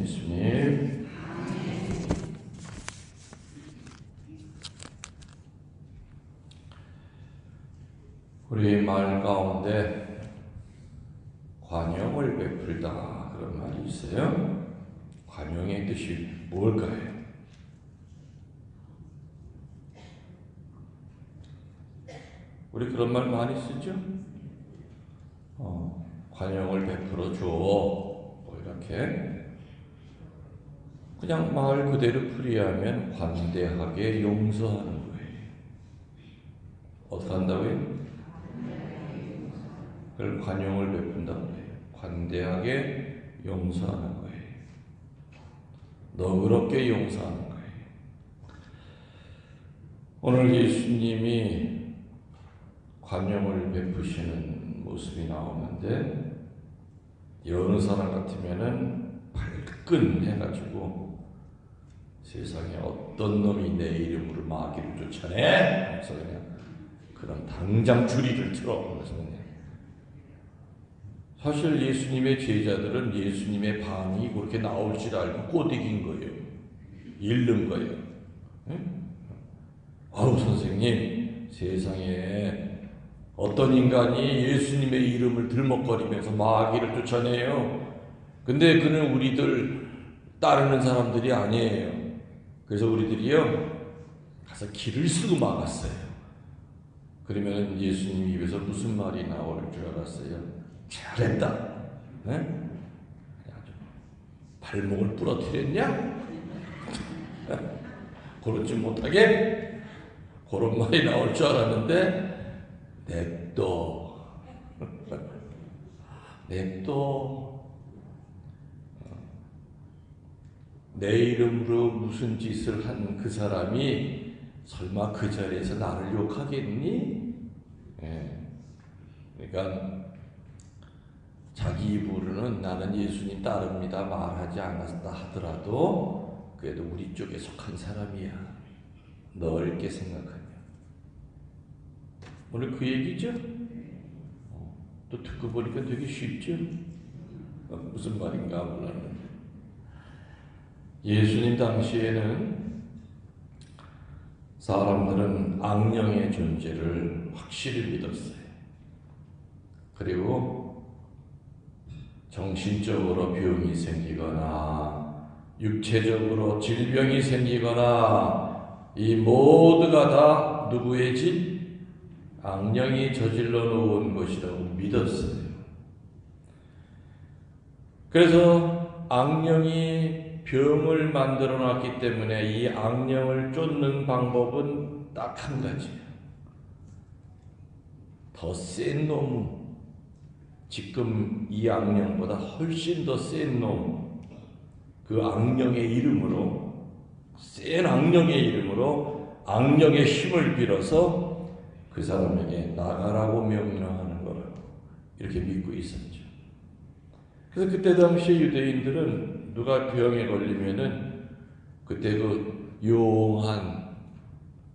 예수님. 우리 말 가운데 관용을 베풀다 그런 말이 있어요. 관용의 뜻이 뭘까요? 우리 그런 말 많이 쓰죠? 어, 관용을 베풀어 줘. 뭐 이렇게. 말 그대로 풀이하면 관대하게 용서하는 거예요. 어떻게 한다고요? 그걸 관용을 베푼다고 해요. 관대하게 용서하는 거예요. 너그럽게 용서하는 거예요. 오늘 예수님이 관용을 베푸시는 모습이 나오는데 여느 사람 같으면은 발끈 해가지고 세상에 어떤 놈이 내 이름으로 마귀를 쫓아내? 그래서 그냥 그럼 당장 줄이를 틀어. 그래서 그냥 사실 예수님의 제자들은 예수님의 반응이 그렇게 나올 줄 알고 꼬드긴 거예요. 잃는 거예요. 응? 아우 선생님 세상에 어떤 인간이 예수님의 이름을 들먹거리면서 마귀를 쫓아내요. 근데 그는 우리들 따르는 사람들이 아니에요. 그래서 우리들이요 가서 길을 쓰고 막았어요. 그러면 예수님 입에서 무슨 말이 나올 줄 알았어요? 잘했다. 네? 발목을 부러뜨렸냐? 그렇지 못하게 그런 말이 나올 줄 알았는데 냅둬 냅둬 내 이름으로 무슨 짓을 한 그 사람이 설마 그 자리에서 나를 욕하겠니? 예. 그러니까 자기 입으로는 나는 예수님 따릅니다 말하지 않았다 하더라도 그래도 우리 쪽에 속한 사람이야 넓게 생각하면 오늘 그 얘기죠? 어, 또 듣고 보니까 되게 쉽죠? 어, 무슨 말인가 몰랐는데 예수님 당시에는 사람들은 악령의 존재를 확실히 믿었어요. 그리고 정신적으로 병이 생기거나 육체적으로 질병이 생기거나 이 모두가 다 누구의 짓? 악령이 저질러 놓은 것이라고 믿었어요. 그래서 악령이 병을 만들어 놨기 때문에 이 악령을 쫓는 방법은 딱 한 가지예요. 더 센 놈, 지금 이 악령보다 훨씬 더 센 놈, 그 악령의 이름으로, 센 악령의 이름으로 악령의 힘을 빌어서 그 사람에게 나가라고 명령하는 거라고 이렇게 믿고 있었죠. 그래서 그때 당시에 유대인들은 누가 병에 걸리면은 그때 그 용한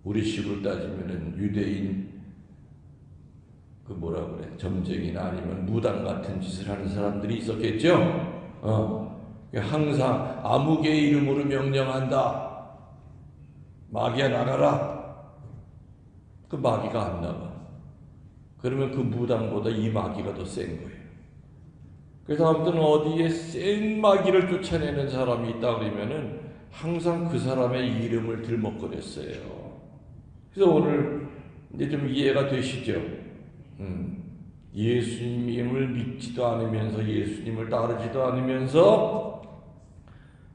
우리식으로 따지면은 유대인 그 뭐라 그래 점쟁이나 아니면 무당 같은 짓을 하는 사람들이 있었겠죠. 어 항상 아무개의 이름으로 명령한다. 마귀야 나가라. 그 마귀가 안 나가. 그러면 그 무당보다 이 마귀가 더 센 거예요. 그래서 아무튼 어디에 센 마귀를 쫓아내는 사람이 있다 그러면은 항상 그 사람의 이름을 들먹거렸어요. 그래서 오늘 이제 좀 이해가 되시죠? 음, 예수님을 믿지도 않으면서 예수님을 따르지도 않으면서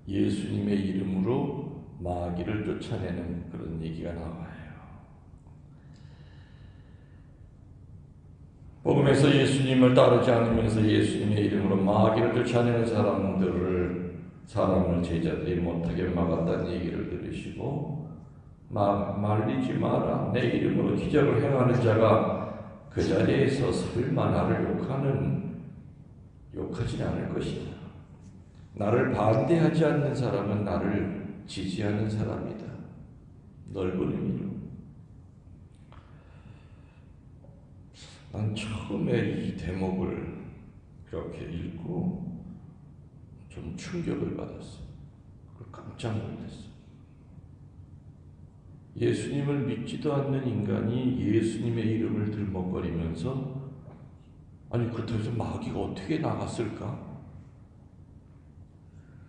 예수님의 이름으로 마귀를 쫓아내는 그런 얘기가 나와요. 복음에서 예수님을 따르지 않으면서 예수님의 이름으로 마귀를 쫓아내는 사람들을 사람을 제자들이 못하게 막았다는 얘기를 들으시고 마, 말리지 마라 내 이름으로 기적을 행하는 자가 그 자리에서 설마 나를 욕하는 욕하지 않을 것이다. 나를 반대하지 않는 사람은 나를 지지하는 사람이다. 넓은 의미로. 난 처음에 이 대목을 그렇게 읽고 좀 충격을 받았어요. 깜짝 놀랐어요. 예수님을 믿지도 않는 인간이 예수님의 이름을 들먹거리면서 아니 그렇다고 마귀가 어떻게 나갔을까?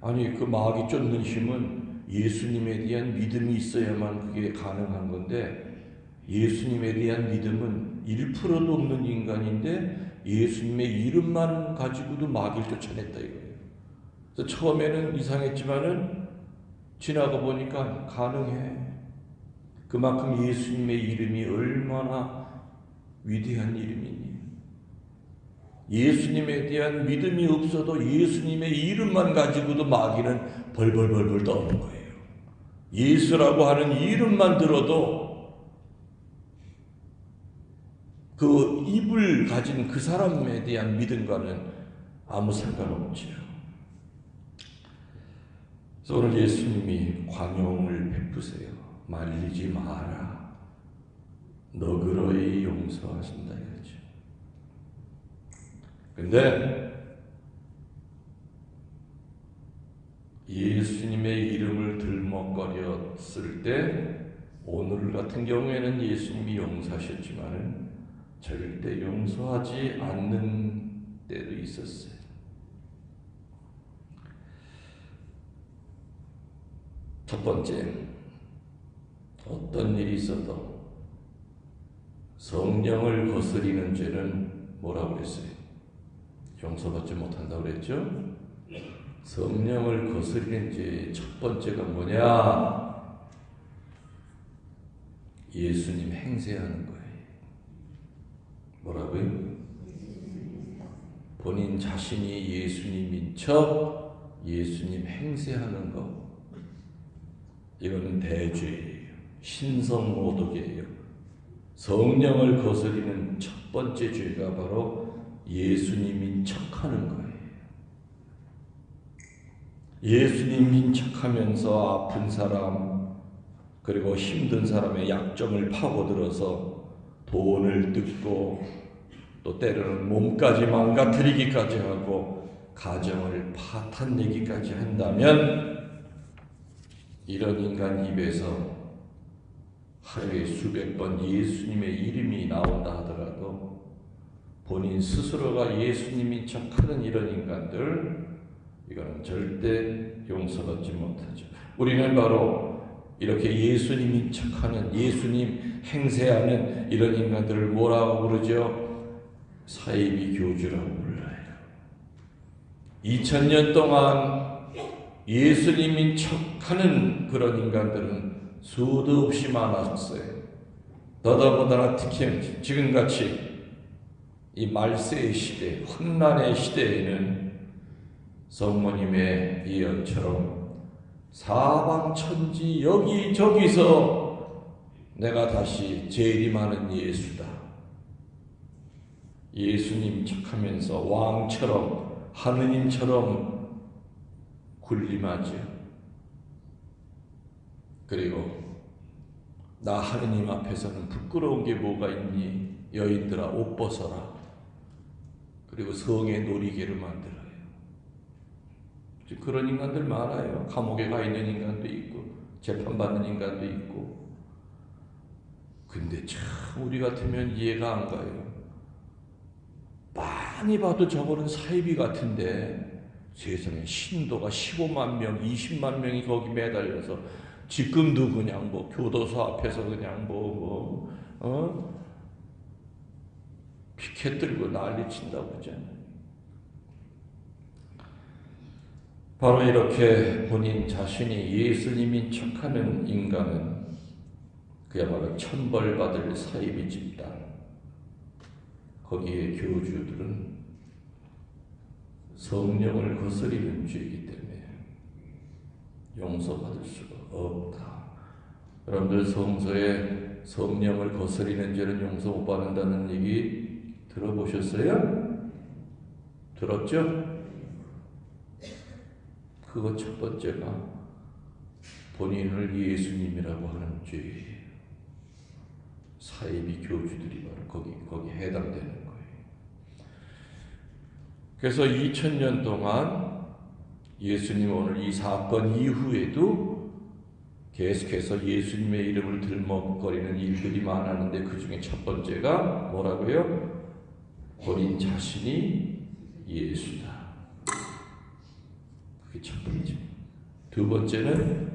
아니 그 마귀 쫓는 힘은 예수님에 대한 믿음이 있어야만 그게 가능한 건데 예수님에 대한 믿음은 1%도 없는 인간인데 예수님의 이름만 가지고도 마귀를 쫓아냈다 이거예요. 그래서 처음에는 이상했지만은 지나가 보니까 가능해. 그만큼 예수님의 이름이 얼마나 위대한 이름이니. 예수님에 대한 믿음이 없어도 예수님의 이름만 가지고도 마귀는 벌벌벌벌 떠는 거예요. 예수라고 하는 이름만 들어도 그 입을 가진 그 사람에 대한 믿음과는 아무 상관없지요. 그래서 오늘 예수님이 관용을 베푸세요. 말리지 마라. 너그러이 용서하신다 이거죠. 근데 예수님의 이름을 들먹거렸을 때 오늘 같은 경우에는 예수님이 용서하셨지만은 절대 용서하지 않는 때도 있었어요. 첫 번째, 어떤 일이 있어도 성령을 거스리는 죄는 뭐라고 그랬어요? 용서받지 못한다고 그랬죠? 성령을 거스리는 죄의 첫 번째가 뭐냐? 예수님 행세하는 거예요. 뭐라고요? 본인 자신이 예수님인 척 예수님 행세하는 거. 이거는 대죄예요. 신성모독이에요. 성령을 거스리는 첫 번째 죄가 바로 예수님인 척하는 거예요. 예수님인 척하면서 아픈 사람 그리고 힘든 사람의 약점을 파고들어서 돈을 뜯고 또 때로는 몸까지 망가뜨리기까지 하고 가정을 파탄내기까지 한다면 이런 인간 입에서 하루에 수백 번 예수님의 이름이 나온다 하더라도 본인 스스로가 예수님인 척하는 이런 인간들 이거는 절대 용서받지 못하죠. 우리는 바로 이렇게 예수님인 척하는 예수님 행세하는 이런 인간들을 뭐라고 부르죠? 사이비 교주라고 불러요. 2000년 동안 예수님인 척하는 그런 인간들은 수도 없이 많았어요. 더더군다나 특히 지금같이 이 말세의 시대, 혼란의 시대에는 성모님의 예언처럼 사방천지 여기저기서 내가 다시 재림하는 예수다. 예수님 척하면서 왕처럼 하느님처럼 군림하죠. 그리고 나 하느님 앞에서는 부끄러운 게 뭐가 있니? 여인들아 옷 벗어라. 그리고 성의 놀이개를 만들어요. 그런 인간들 많아요. 감옥에 가 있는 인간도 있고 재판받는 인간도 있고. 근데 참 우리 같으면 이해가 안 가요. 많이 봐도 저거는 사이비 같은데 세상에 신도가 15만 명, 20만 명이 거기 매달려서 지금도 그냥 뭐 교도소 앞에서 그냥 뭐, 뭐, 어? 피켓 들고 난리 친다고 하잖아요. 바로 이렇게 본인 자신이 예수님인 척하는 인간은 그야말로 천벌받을 사이비 집단. 거기에 교주들은 성령을 거스리는 죄이기 때문에 용서받을 수가 없다. 여러분들 성서에 성령을 거스리는 죄는 용서 못 받는다는 얘기 들어보셨어요? 들었죠? 그거 첫 번째가 본인을 예수님이라고 하는 죄예요. 사이비 교주들이 바로 거기 거기 해당되는 거예요. 그래서 2000년 동안 예수님 오늘 이 사건 이후에도 계속해서 예수님의 이름을 들먹거리는 일들이 많았는데 그 중에 첫 번째가 뭐라고요? 본인 자신이 예수다. 그게 첫 번째. 두 번째는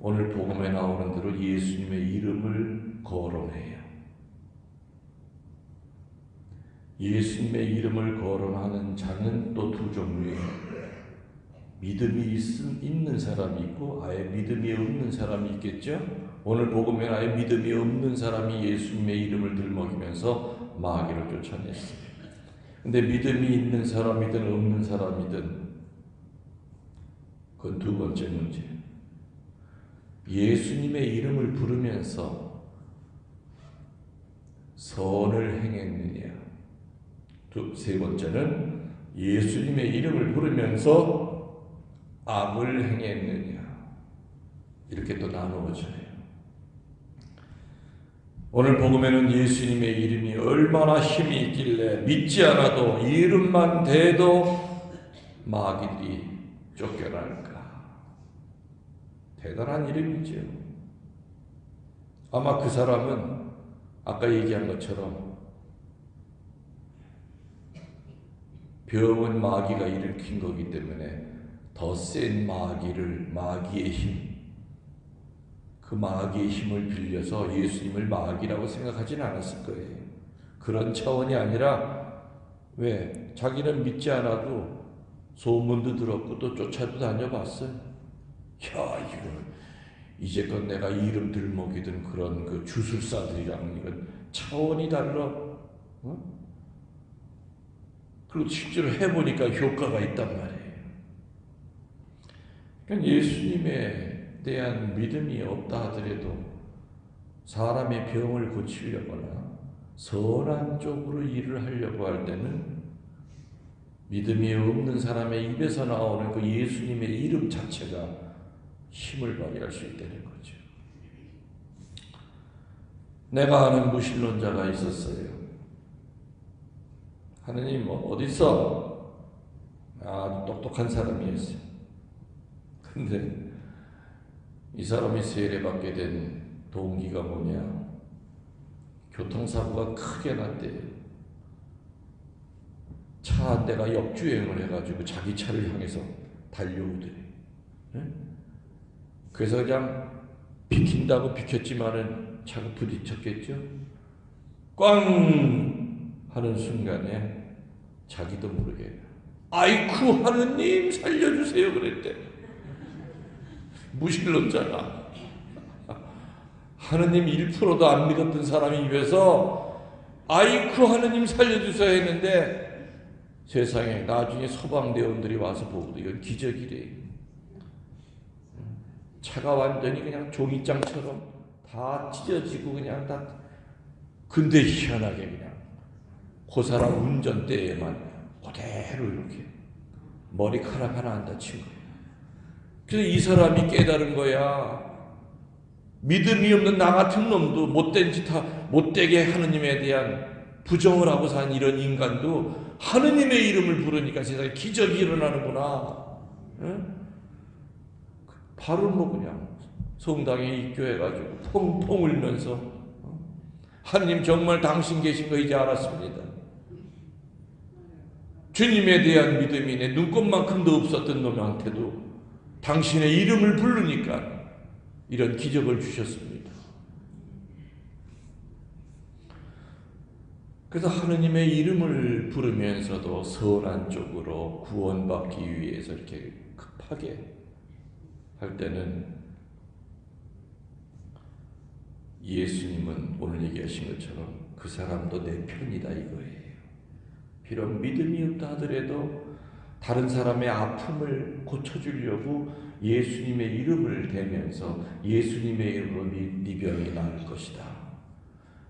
오늘 복음에 나오는 대로 예수님의 이름을 거론해요. 예수님의 이름을 거론하는 자는 또 두 종류예요. 믿음이 있, 있는 사람이 있고 아예 믿음이 없는 사람이 있겠죠. 오늘 복음에 아예 믿음이 없는 사람이 예수님의 이름을 들먹이면서 마귀를 쫓아냈어요. 근데 믿음이 있는 사람이든 없는 사람이든 그건 두 번째 문제. 예수님의 이름을 부르면서 선을 행했느냐. 두, 세 번째는 예수님의 이름을 부르면서 악을 행했느냐. 이렇게 또 나누어져요. 오늘 복음에는 예수님의 이름이 얼마나 힘이 있길래 믿지 않아도 이름만 대도 마귀들이 쫓겨날까. 대단한 이름이죠. 아마 그 사람은 아까 얘기한 것처럼 병은 마귀가 일으킨 거기 때문에 더 센 마귀를 마귀의 힘, 그 마귀의 힘을 빌려서 예수님을 마귀라고 생각하진 않았을 거예요. 그런 차원이 아니라 왜 자기는 믿지 않아도 소문도 들었고 또 쫓아도 다녀봤어요. 야 이거 이제껏 내가 이름 들먹이던 그런 그 주술사들이랑 이건 차원이 달라. 어? 그리고 실제로 해보니까 효과가 있단 말이에요. 그러니까 예수님에 대한 믿음이 없다 하더라도 사람의 병을 고치려거나 선한 쪽으로 일을 하려고 할 때는 믿음이 없는 사람의 입에서 나오는 그 예수님의 이름 자체가 힘을 발휘할 수 있다는 거죠. 내가 아는 무신론자가 있었어요. 하느님 뭐 어디 있어? 아주 똑똑한 사람이었어요. 근데 이 사람이 세례 받게 된 동기가 뭐냐? 교통사고가 크게 났대요. 차 한 대가 역주행을 해가지고 자기 차를 향해서 달려오더래. 네? 그래서 그냥 비킨다고 비켰지만은 차가 부딪혔겠죠. 꽝 하는 순간에 자기도 모르게 아이쿠 하느님 살려주세요 그랬대. 무신론자가 하느님 1%도 안 믿었던 사람이 입에서 아이쿠 하느님 살려주세요 했는데 세상에 나중에 소방대원들이 와서 보고도 이건 기적이래. 차가 완전히 그냥 종이장처럼 다 찢어지고 그냥 다 근데 희한하게 그냥 그 사람 운전대에만 그대로 이렇게 머리카락 하나 안 다친 거예요. 그래서 이 사람이 깨달은 거야. 믿음이 없는 나 같은 놈도 못된 짓, 하, 못되게 하느님에 대한 부정을 하고 산 이런 인간도 하느님의 이름을 부르니까 세상에 기적이 일어나는구나. 응? 바로 뭐 그냥 성당에 입교해가지고 펑펑 울면서 어? 하느님 정말 당신 계신 거 이제 알았습니다. 주님에 대한 믿음이 내 눈곱만큼도 없었던 놈한테도 당신의 이름을 부르니까 이런 기적을 주셨습니다. 그래서 하느님의 이름을 부르면서도 선한 쪽으로 구원받기 위해서 이렇게 급하게 할 때는 예수님은 오늘 얘기하신 것처럼 그 사람도 내 편이다 이거예요. 비록 믿음이 없다 하더라도 다른 사람의 아픔을 고쳐주려고 예수님의 이름을 대면서 예수님의 이름으로 네, 네 병이 나을 것이다.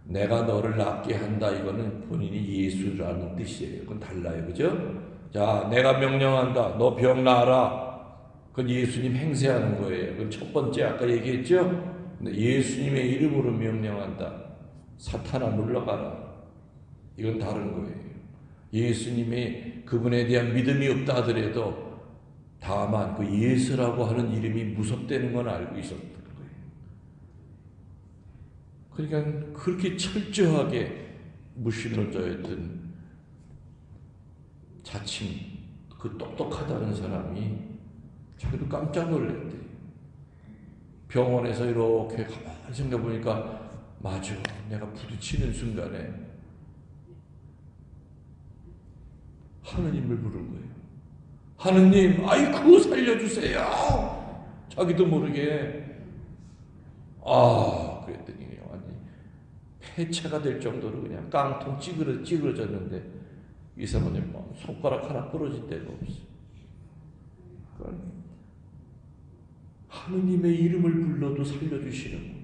내가 너를 낫게 한다 이거는 본인이 예수라는 뜻이에요. 그건 달라요. 그죠? 자, 내가 명령한다. 너 병 나아라. 그건 예수님 행세하는 거예요. 그건 첫 번째 아까 얘기했죠? 예수님의 이름으로 명령한다. 사탄아 물러가라. 이건 다른 거예요. 예수님이 그분에 대한 믿음이 없다 하더라도 다만 그 예수라고 하는 이름이 무섭다는 건 알고 있었던 거예요. 그러니까 그렇게 철저하게 무신론자였던 자칭 그 똑똑하다는 사람이 자기도 깜짝 놀랐대. 병원에서 이렇게 가만히 생각해 보니까 맞아. 내가 부딪히는 순간에 하느님을 부른 거예요. 하느님, 아이고 살려주세요. 자기도 모르게 아 그랬더니 완전 폐차가 될 정도로 그냥 깡통 찌그러 찌그러졌는데 이 사모님 뭐 손가락 하나 부러진 데가 없어. 그러니까 하느님의 이름을 불러도 살려주시는 분.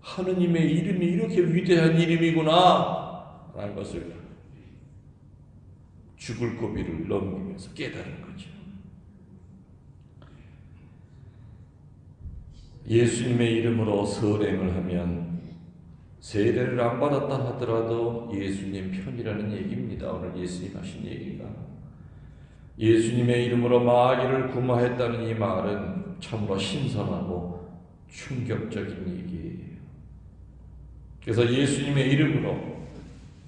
하느님의 이름이 이렇게 위대한 이름이구나 라는 것을 죽을 고비를 넘기면서 깨달은 거죠. 예수님의 이름으로 선행을 하면 세례를 안 받았다 하더라도 예수님 편이라는 얘기입니다. 오늘 예수님 하신 얘기가 예수님의 이름으로 마귀를 구마했다는 이 말은 참으로 신선하고 충격적인 얘기예요. 그래서 예수님의 이름으로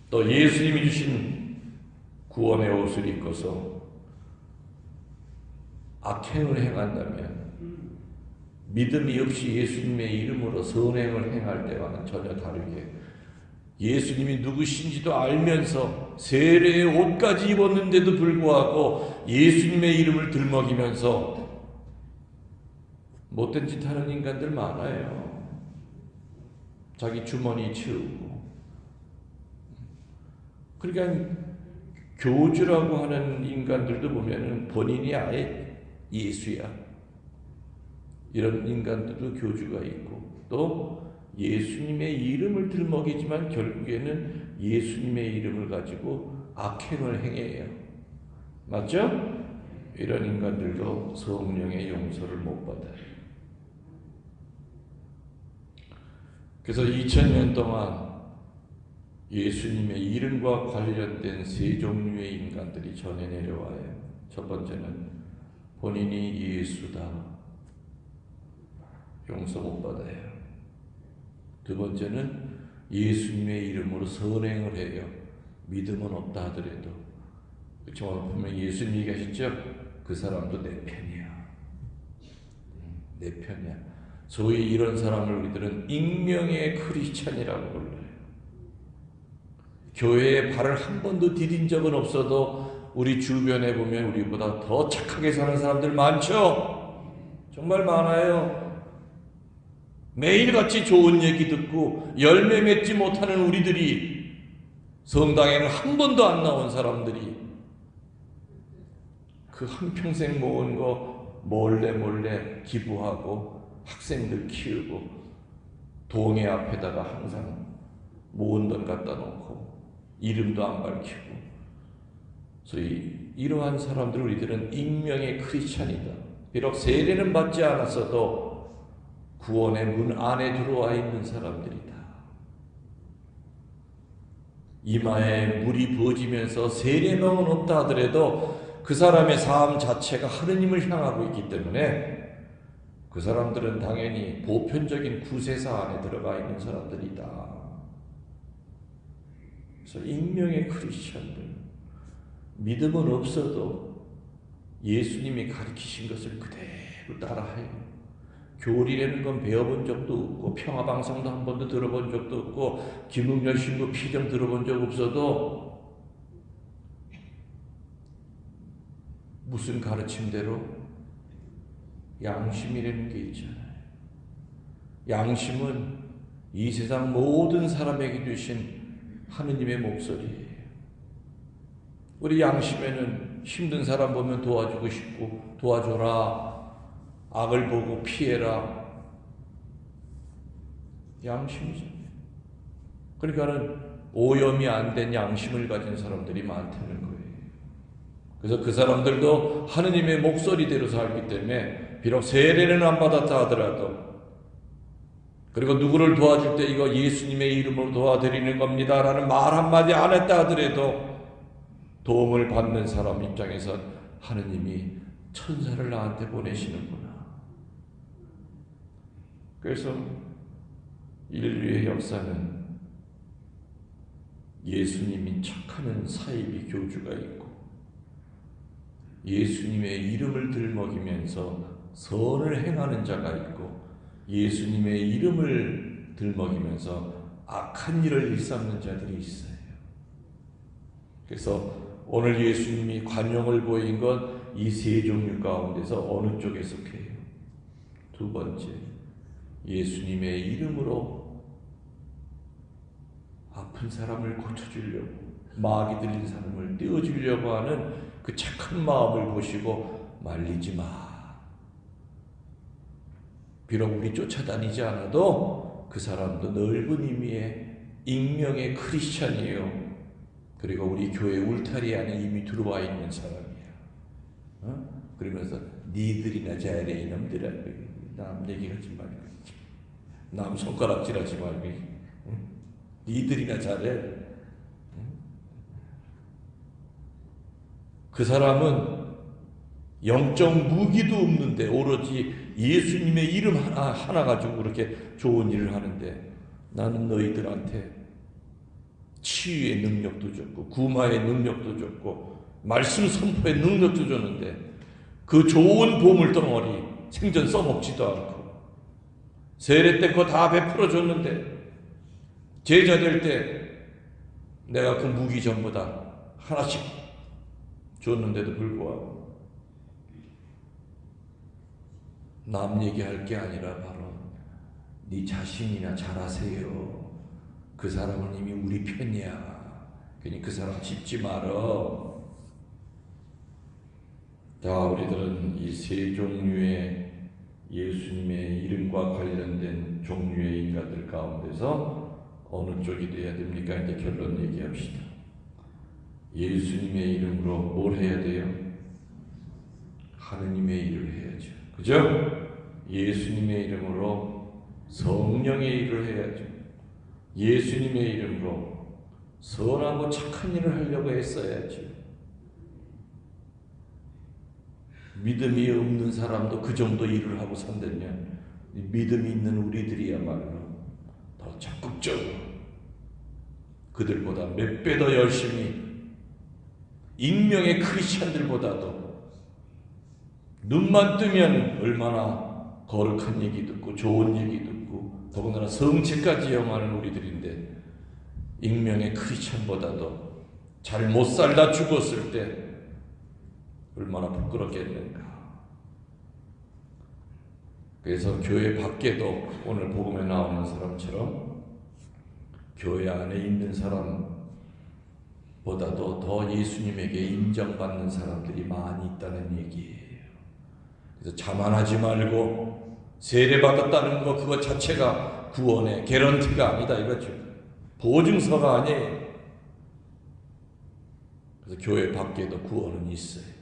또 예수님이 주신 구원의 옷을 입고서 악행을 행한다면 믿음이 없이 예수님의 이름으로 선행을 행할 때와는 전혀 다르게 예수님이 누구신지도 알면서 세례의 옷까지 입었는데도 불구하고 예수님의 이름을 들먹이면서 못된 짓 하는 인간들 많아요. 자기 주머니 채우고. 그러니까 교주라고 하는 인간들도 보면은 본인이 아예 예수야. 이런 인간들도 교주가 있고 또 예수님의 이름을 들먹이지만 결국에는 예수님의 이름을 가지고 악행을 행해요. 맞죠? 이런 인간들도 성령의 용서를 못 받아요. 그래서 2000년 동안 예수님의 이름과 관련된 세 종류의 인간들이 전해 내려와요. 첫 번째는 본인이 예수다. 용서 못 받아요. 두 번째는 예수님의 이름으로 선행을 해요. 믿음은 없다 하더라도. 그렇지만 분명 예수님 얘기하셨죠? 그 사람도 내 편이야. 내 편이야. 소위 이런 사람을 우리들은 익명의 크리스찬이라고 불러요. 교회에 발을 한 번도 디딘 적은 없어도 우리 주변에 보면 우리보다 더 착하게 사는 사람들 많죠? 정말 많아요. 매일같이 좋은 얘기 듣고 열매 맺지 못하는 우리들이 성당에는 한 번도 안 나온 사람들이 그 한평생 모은 거 몰래 몰래 기부하고 학생들 키우고 동해 앞에다가 항상 모은 돈 갖다 놓고 이름도 안 밝히고 소위 이러한 사람들 우리들은 익명의 크리스찬이다. 비록 세례는 받지 않았어도 구원의 문 안에 들어와 있는 사람들이다. 이마에 물이 부어지면서 세례명은 없다 하더라도 그 사람의 삶 자체가 하느님을 향하고 있기 때문에 그 사람들은 당연히 보편적인 구세사 안에 들어가 있는 사람들이다. 그래서 익명의 크리스천들 믿음은 없어도 예수님이 가르치신 것을 그대로 따라해요. 교리라는 건 배워본 적도 없고 평화방송도 한 번도 들어본 적도 없고 김웅열 신부 피정 들어본 적 없어도 무슨 가르침대로 양심이라는 게 있잖아요. 양심은 이 세상 모든 사람에게 주신 하느님의 목소리예요. 우리 양심에는 힘든 사람 보면 도와주고 싶고 도와줘라. 악을 보고 피해라. 양심이죠. 그러니까는 오염이 안 된 양심을 가진 사람들이 많다는 거예요. 그래서 그 사람들도 하느님의 목소리대로 살기 때문에 비록 세례는 안 받았다 하더라도 그리고 누구를 도와줄 때 이거 예수님의 이름으로 도와드리는 겁니다. 라는 말 한마디 안 했다 하더라도 도움을 받는 사람 입장에선 하느님이 천사를 나한테 보내시는구나. 그래서 인류의 역사는 예수님이 척하는 사이비 교주가 있고 예수님의 이름을 들먹이면서 선을 행하는 자가 있고 예수님의 이름을 들먹이면서 악한 일을 일삼는 자들이 있어요. 그래서 오늘 예수님이 관용을 보인 건 이 세 종류 가운데서 어느 쪽에 속해요? 두 번째, 예수님의 이름으로 아픈 사람을 고쳐주려고 마귀 들린 사람을 떼어주려고 하는 그 착한 마음을 보시고 말리지 마. 비록 우리 쫓아다니지 않아도 그 사람도 넓은 의미의 익명의 크리스찬이에요. 그리고 우리 교회 울타리 안에 이미 들어와 있는 사람이야. 어? 그러면서 니들이나 잘해 이놈들아 남 얘기하지 말고 남 손가락질하지 말고 응? 니들이나 잘해. 응? 그 사람은 영적 무기도 없는데 오로지 예수님의 이름 하나, 하나 가지고 그렇게 좋은 일을 하는데 나는 너희들한테 치유의 능력도 줬고 구마의 능력도 줬고 말씀 선포의 능력도 줬는데 그 좋은 보물 덩어리 생전 써먹지도 않고 세례 때 그거 다 베풀어 줬는데 제자 될 때 내가 그 무기 전부 다 하나씩 줬는데도 불구하고 남 얘기할 게 아니라 바로 네 자신이나 잘하세요. 그 사람은 이미 우리 편이야. 괜히 그 사람 짚지 말어. 자, 우리들은 이 세 종류의 예수님의 이름과 관련된 종류의 인간들 가운데서 어느 쪽이 돼야 됩니까? 이제 결론 얘기합시다. 예수님의 이름으로 뭘 해야 돼요? 하느님의 일을 해야죠. 그죠? 예수님의 이름으로 성령의 일을 해야죠. 예수님의 이름으로 선하고 착한 일을 하려고 했어야죠. 믿음이 없는 사람도 그 정도 일을 하고 산다면 믿음이 있는 우리들이야말로 더 적극적으로 그들보다 몇 배 더 열심히 익명의 크리스찬들보다도 눈만 뜨면 얼마나 거룩한 얘기 듣고 좋은 얘기 듣고 더군다나 성체까지 영하는 우리들인데 익명의 크리스찬보다도 잘 못 살다 죽었을 때 얼마나 부끄럽겠는가. 그래서 교회 밖에도 오늘 복음에 나오는 사람처럼 교회 안에 있는 사람보다도 더 예수님에게 인정받는 사람들이 많이 있다는 얘기예요. 그래서 자만하지 말고 세례 받았다는 거 그거 자체가 구원의 개런티가 아니다 이거죠. 보증서가 아니에요. 그래서 교회 밖에도 구원은 있어요.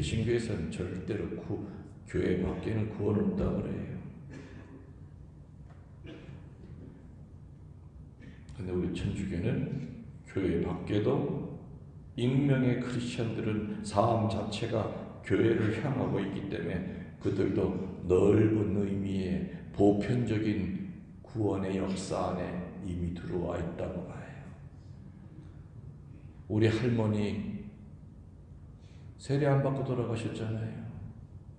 개신교에서는 절대로 구, 교회 밖에는 구원 없다 그래요. 근데 우리 천주교는 교회 밖에도 익명의 크리스천들은 삶 자체가 교회를 향하고 있기 때문에 그들도 넓은 의미의 보편적인 구원의 역사 안에 이미 들어와 있다고 봐요. 우리 할머니 세례 안 받고 돌아가셨잖아요.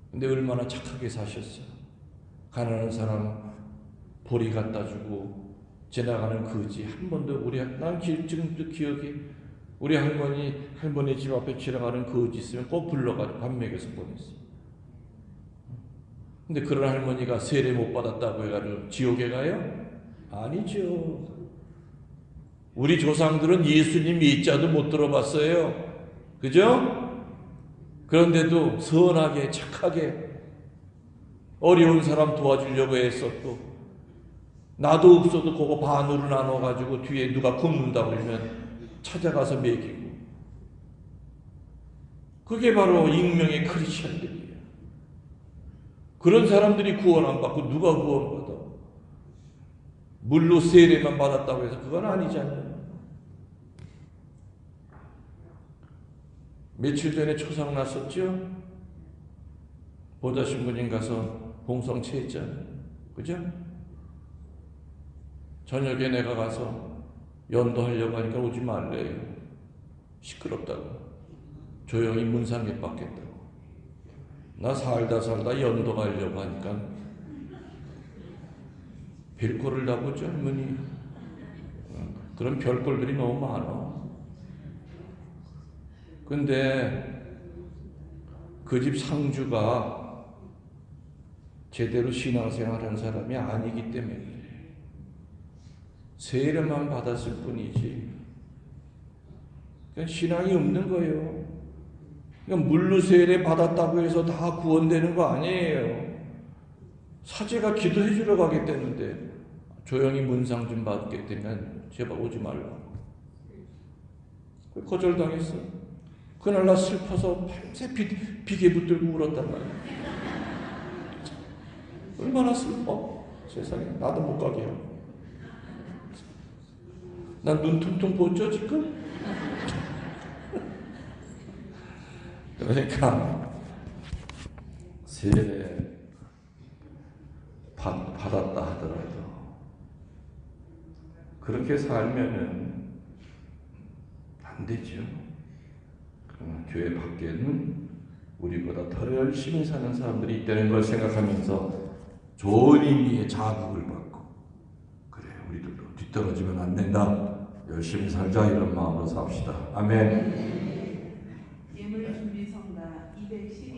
근데 얼마나 착하게 사셨어. 가난한 사람 보리 갖다 주고 지나가는 거지 한 번도 우리 난 기, 지금도 기억이 우리 할머니 할머니 집 앞에 지나가는 거지 있으면 꼭 불러가지고 밥 먹여서 보냈어. 근데 그런 할머니가 세례 못 받았다고 해가지고 지옥에 가요? 아니죠. 우리 조상들은 예수님 이자도 못 들어봤어요. 그죠? 그런데도 선하게 착하게 어려운 사람 도와주려고 했었고 나도 없어도 그거 반으로 나눠 가지고 뒤에 누가 굶는다 그러면 찾아가서 먹이고 그게 바로 익명의 크리스천들이에요. 그런 사람들이 구원 안 받고 누가 구원 받아? 물로 세례만 받았다고 해서 그건 아니잖아요. 며칠 전에 초상 났었죠? 보다 신부님 가서 봉성 체 했잖아요. 그죠? 저녁에 내가 가서 연도하려고 하니까 오지 말래요. 시끄럽다고. 조용히 문상에 받겠다고. 나 살다 살다 연도 가려고 하니까 별꼴을 다 보죠, 할머니. 어, 그런 별꼴들이 너무 많아. 근데 그 집 상주가 제대로 신앙생활 한 사람이 아니기 때문에. 세례만 받았을 뿐이지. 그러니까 신앙이 없는 거예요. 그러니까 물로 세례 받았다고 해서 다 구원되는 거 아니에요. 사제가 기도해 주러 가겠다는데 조용히 문상 좀 받겠다면 제발 오지 말라고. 거절당했어. 그날 나 슬퍼서 밤새 비, 비계 붙들고 울었단 말이야. 얼마나 슬퍼. 세상에 나도 못 가게 하고. 난눈 퉁퉁 부었죠 지금? 그러니까 세례 받, 받았다 하더라도 그렇게 살면은 안 되죠. 그러나 교회 밖에는 우리보다 더 열심히 사는 사람들이 있다는 걸 생각하면서 좋은 의미의 자극을 받고 그래 우리들도 뒤떨어지면 안 된다. 열심히 살자 이런 마음으로 삽시다. 아멘